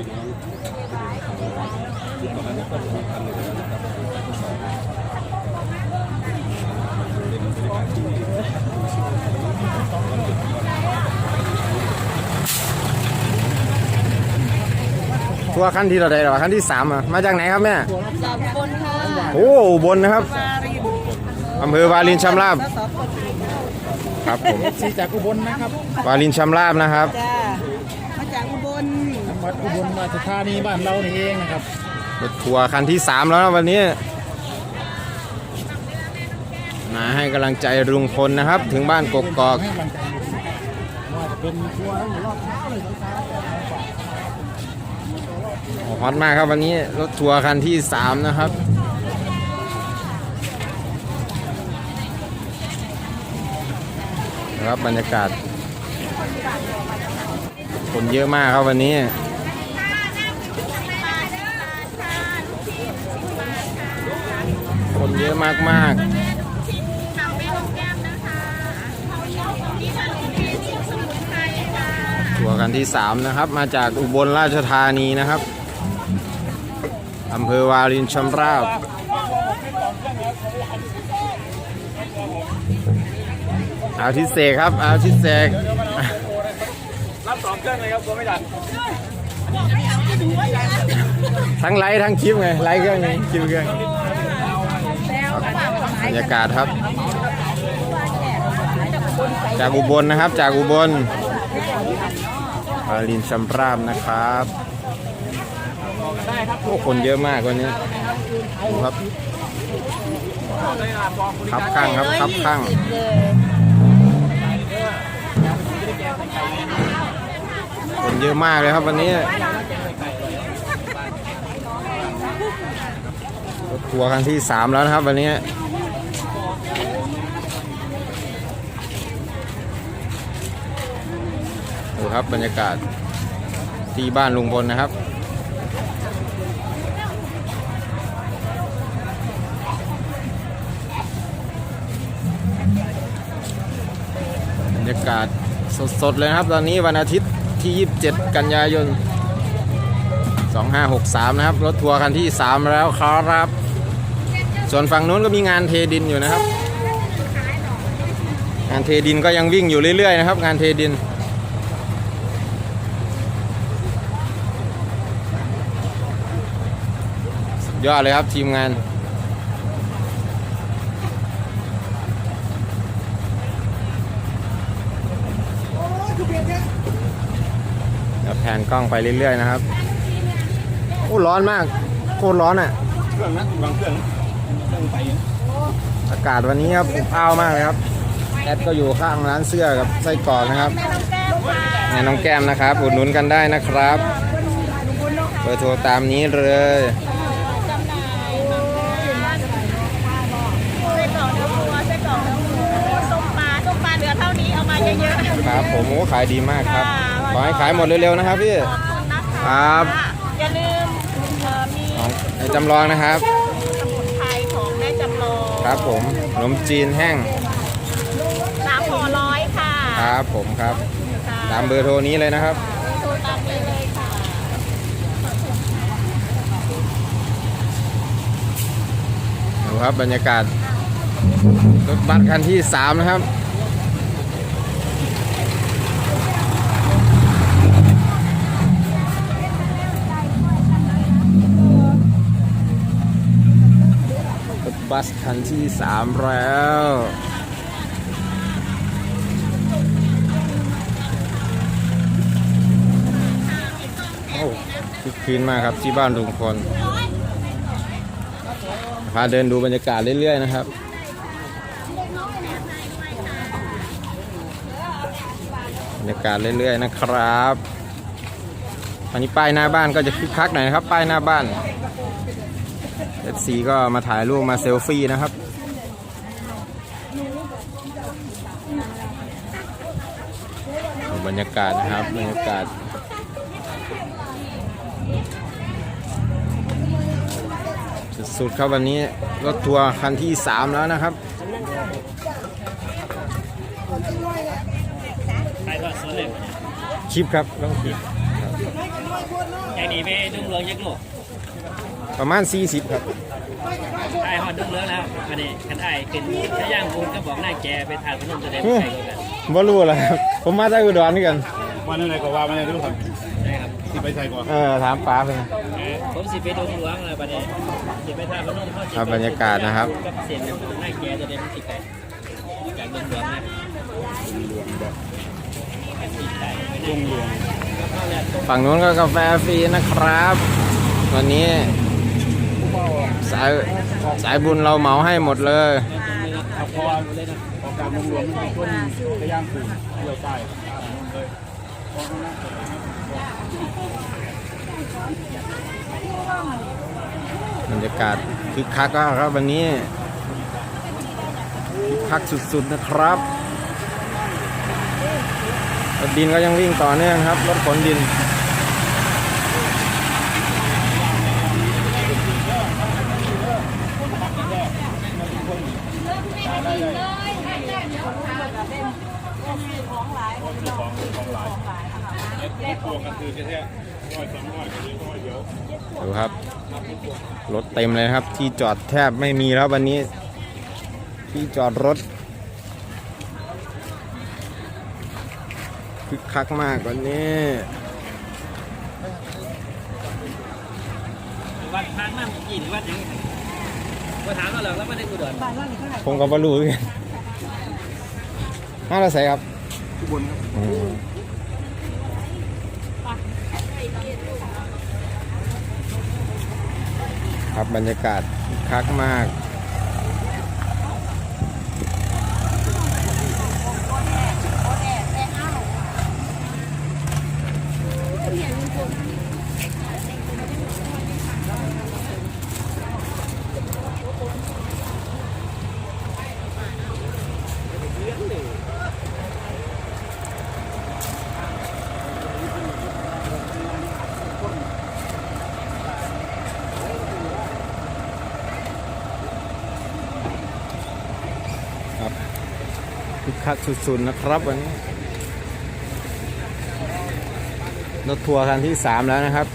ทัวร์ขั้นที่เราได้หรอขั้นที่สามอะมาจากไหนครับแม่จากบนค่ะโอ้อุบนนะครับมารินอำเภอวาลินชำราบสสปครับผมสีจากอุบลนะครับวาลินชำราบนะครับ จ้ามาจากอุบล จังหวัด อุบลราชธานีบ้านเรานี่เองนะครับรถทัวร์คันที่สามแล้วนะวันนี้ มาให้กำลังใจลุงพลนะครับ ถึงบ้านกกอกให้กำลังใจว่าจะเป็นทัวร์ทั้งรอบเช้าเลยเช้าฮอตมากครับวันนี้รถทัวร์คันที่สามนะครับนะครับบรรยากาศคนเยอะมากครับวันนี้ เยอะมากๆทัวร์กันที่ 3 นะครับ มาจากอุบลราชธานีนะครับอำเภอวารินชำราบเอาทิเสกครับเอาทิเสกรับสองเครื่องเลยครับตัวไม่ดันทั้งไลฟ์ทั้งคลิปไงไลฟ์เครื่องนี้คลิปเครื่อง บรรยากาศครับ จากอุบลนะครับ จากอุบลวารินชำราบนะครับโอ้คนเยอะมากวันนี้ดูครับครับข้างครับครับข้างคนเยอะมากเลยครับวันนี้รถ ทัวร์ครั้งที่สามแล้วนะครับ วันนี้ดูครับบรรยากาศที่บ้านลุงพลนะครับบรรยากาศสดๆเลยครับ ตอนนี้วันอาทิตย์ที่ 27 กันยายน2563 นะครับ รถทัวร์คันที่ 3 แล้วครับ ส่วนฝั่งนู้นก็มีงานเทดินอยู่นะครับ งานเทดินก็ยังวิ่งอยู่เรื่อยๆนะครับ งานเทดิน ยอดเลยครับทีมงานเดี๋ยวแผนกล้องไปเรื่อยๆนะครับ โอ้ร้อนมาก โคตรร้อนอะ เครื่องนะวางเครื่อง องไปอากาศวันนี้ครับอบอ้าวมากเลยครับ แอดก็อยู่ข้างร้านเสื้อกับไส้กรอกนะครับแม่น้องแก้มนะครับอุดหนุนกันได้นะครับเบอร์โทรตามนี้เลยไส้กรอกเนื้อวัวไส้กรอกเนื้อหมูต้มปลาต้มปลาเหลือเท่านี้เอามาเยอะๆครับผมโอ้ขายดีมากครับค่ะขอให้ขายหมดเร็วๆนะครับพี่ขอบคุณนะคะครับ อย่าลืมเอ่อมีของไอ้จำลองนะครับ สมุนไพรของแม่จำลอง ครับผมขนมจีนแห้งสามห่อร้อยค่ะครับผมครับค่ะตามเบอร์โทรนี้เลยนะครับโทรตามนี้เลยค่ะดูครับบรรยากาศรถบัสคันที่3นะครับ บัสคันที่3แล้วโอ้คึกคืนมากครับที่บ้านลุงพลพาเดินดูบรรยากาศเรื่อยๆนะครับบรรยากาศเรื่อยๆนะครับวันนี้ป้ายหน้าบ้านก็จะคึกคักหน่อยนะครับ ป้ายหน้าบ้าน เอฟซีก็มาถ่ายรูปมาเซลฟี่นะครับบรรยากาศนะครับบรรยากาศสุดๆครับวันนี้รถทัวร์คันที่ 3 แล้วนะครับใครก็สวนเลยคลิปครับต้องคลิปอย่างนี้ไปดุ้งเรืองยักษ์ลูก ประมาณ 40 ครับไอ้หอดดุ้งเรืองแล้วอันนี้กันไอ้ขึ้นถ้าย่างบุญก็บอกหน้าแกไปทานขนมจะได้ไม่ใครกันบ่รู้แล้วครับผมมาจากอุดรนี่กันวันนั้นอะไรก็ว่ามันอะไรรู้ครับนะครับที่ไปใส่ก่อนเออถามป้าเลยผมสิไปดุ้งเรืองเลยประเดี๋ยวสิไปทานขนมเขาครับบรรยากาศนะครับกับเสียงหน้าแกจะได้ไม่ติดไก่จากดุ้งเรืองนะดุ้งเรืองฝั่งนู้นก็กาแฟฟรีนะครับ วันนี้สายสายบุญเราเหมาให้หมดเลยเอาพอพอการรวมรวมมันเป็นคนพยายามปลูกเดี่ยวใต้บรรยากาศคึกคักก็ครับวันนี้คึกคักสุดๆนะครับรถดินก็ยังวิ่งต่อเนื่องครับรถขนดิน ปลูกกันคือแค่ร้อยสองร้อยก็นี้ร้อยเดียวดูครับ รถเต็มเลยครับ ที่จอดแทบไม่มีแล้ววันนี้ ที่จอดรถคึกคักมากวันนี้วัดทางน้ำกี่วัดยังมาถามเราหรอกแล้วไม่ได้กูเดินผมก็บรรลุกันมาเราใส่ครับทุกบนครับ อืม ครับบรรยากาศคักคักมากค คักสุดๆนะครับวันนี้รถทัวร์คันที่3แล้วนะครับ